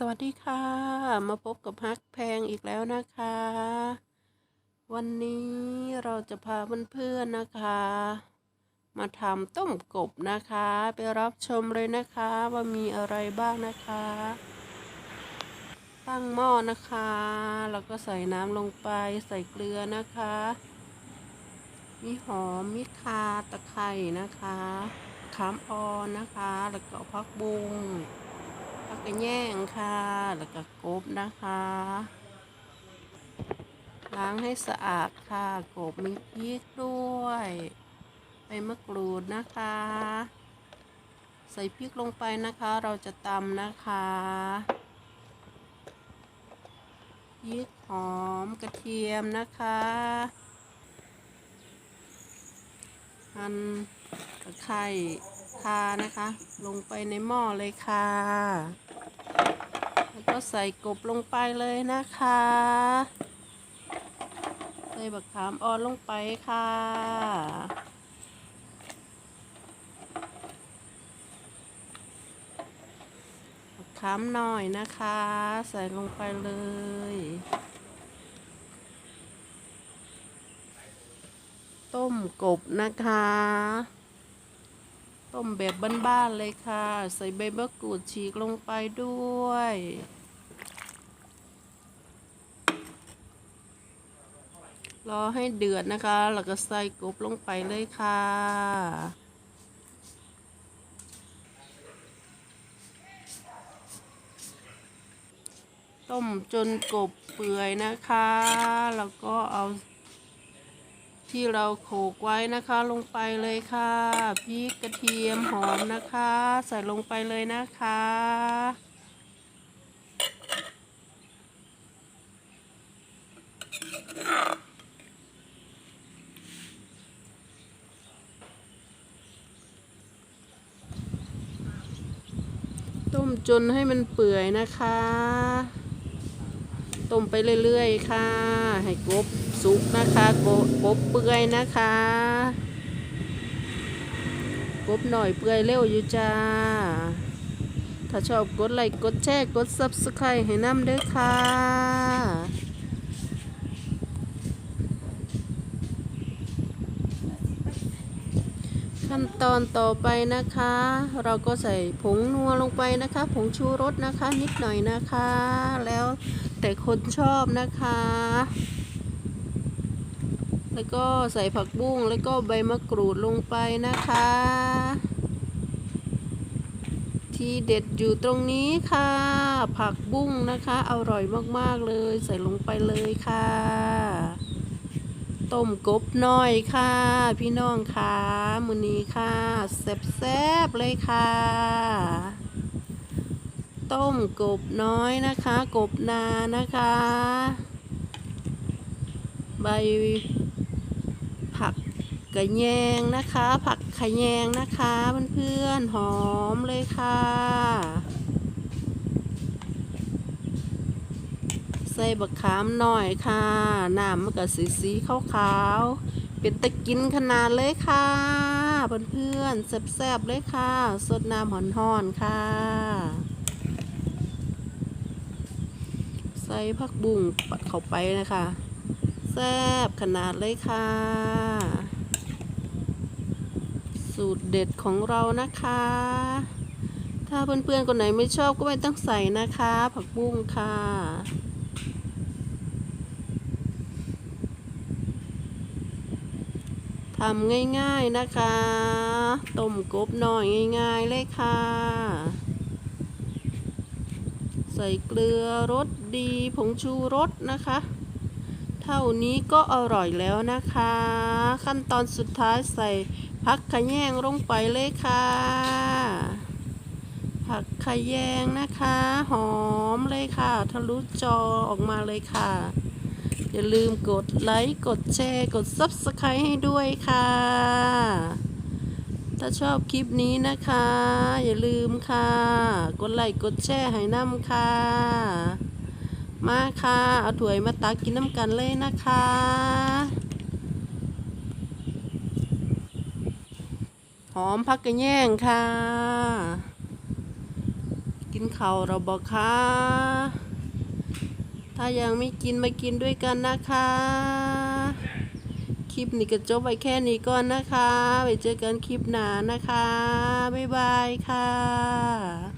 สวัสดีค่ะ มาพบกับฮักแพงอีกแล้วนะคะ วันนี้เราจะพาเพื่อนๆนะคะ มาทำต้มกบนะคะ ไปรับชมเลยนะคะว่ามีอะไรบ้างนะคะ ตั้งหม้อนะคะ แล้วก็ใส่น้ำลงไปใส่เกลือนะคะ มีหอมมีคาตะไคร่นะคะขามออนนะคะ แล้วก็พักบุ้ง แล้วก็แย่งค่ะ แล้วก็กบนะคะ ล้างให้สะอาดค่ะ กบมีพริกด้วยใบมะกรูดนะคะ ใส่พริกลงไปนะคะ เราจะตำนะคะพริกหอมกระเทียมนะคะหั่นตะไคร้านะคะ ลงไปในหม้อเลยค่ะ แล้วก็ใส่กบลงไปเลยนะคะ ใส่บักขามอ่อนลงไปค่ะบักขามหน่อยนะคะ ใส่ลงไปเลย ต้มกบนะคะ ต้มแบบบ้านๆเลยค่ะ ใส่ใบมะกรูดฉีกลงไปด้วย รอให้เดือดนะคะ แล้วก็ใส่กบลงไปเลยค่ะต้มจนกบเปื่อยนะคะ แล้วก็เอา ที่เราโขลกไว้นะคะลงไปเลยค่ะพริกกระเทียมหอมนะคะ ใส่ลงไปเลยนะคะ ต้มจนให้มันเปื่อยนะคะ ต้มไปเรื่อยๆค่ะ ให้กบสุกนะคะกบกบเปื่อยนะคะกบหน่อยเปื่อยเร็วอยู่จ้า ถ้าชอบกดไลค์กดแชร์กด subscribe ให้น้ำด้อค่ะ ขั้นตอนต่อไปนะคะ เราก็ใส่ผงนัวลงไปนะคะ ผงชูรสนะคะ นิดหน่อยนะคะแล้ว แต่คนชอบนะคะ แล้วก็ใส่ผักบุ้งแล้วก็ใบมะกรูดลงไปนะคะ ที่เด็ดอยู่ตรงนี้ค่ะ ผักบุ้งนะคะ อร่อยมากๆเลย ใส่ลงไปเลยค่ะ ต้มกบน้อยค่ะ พี่น้องค่ะมือนี้ค่ะ แซ่บๆเลยค่ะ ต้มกบน้อยนะคะ กบนานะคะ ใบผักกระแยงนะคะ ผักขะแยงนะคะเพื่อนๆหอมเลยค่ะ ใส่บักขามหน่อยค่ะน้ำมันก็สีสีขาวขาวๆเป็นตะกินขนาดเลยค่ะเพื่อนๆแซ่บๆเลยค่ะสดน้ำหอนๆค่ะ ใส่ผักบุ้งปัดเข้าไปนะคะแซ่บขนาดเลยค่ะ สูตรเด็ดของเรานะคะ ถ้าเพื่อนๆคนไหนไม่ชอบก็ไม่ต้องใส่นะคะ ผักบุ้งค่ะทำง่ายๆนะคะ ต้มกบหน่อยง่ายๆเลยค่ะ ใส่เกลือรสดีผงชูรสนะคะ เท่านี้ก็อร่อยแล้วนะคะ ขั้นตอนสุดท้ายใส่ผักขะแยงลงไปเลยค่ะ ผักขะแยงนะคะ หอมเลยค่ะ ทะลุจอออกมาเลยค่ะ อย่าลืมกดไลค์ กดแชร์ กด Subscribe ให้ด้วยค่ะ ถ้าชอบคลิปนี้นะคะ อย่าลืมค่ะ กดไลค์กดแชร์ให้น้ำค่ะ มาค่ะ เอาถ้วยมาตักกินน้ำกันเลยนะคะหอมพักกระแยงค่ะ กินข้าเราบอกค่ะ ถ้ายังไม่กินมากินด้วยกันนะคะ ลิปนี้ก็จบไว้แค่นี้ก่อนนะคะ ไปเจอกันคลิปหน้านะคะ บ๊ายบายค่ะ